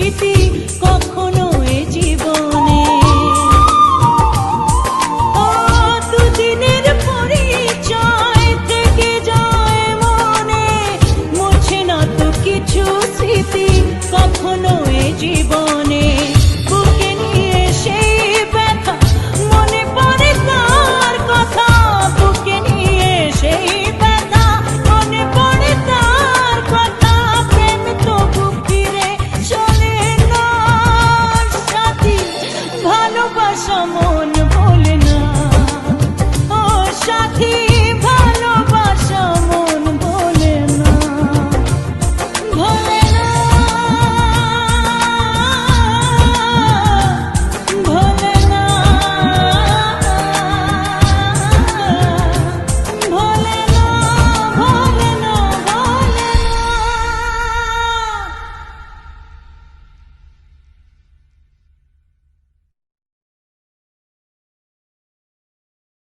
স্মৃতি কখনো এ জীবনে। দুদিনের পরিচয় থেকে যায় মনে মুছে না তো কিছু কখনো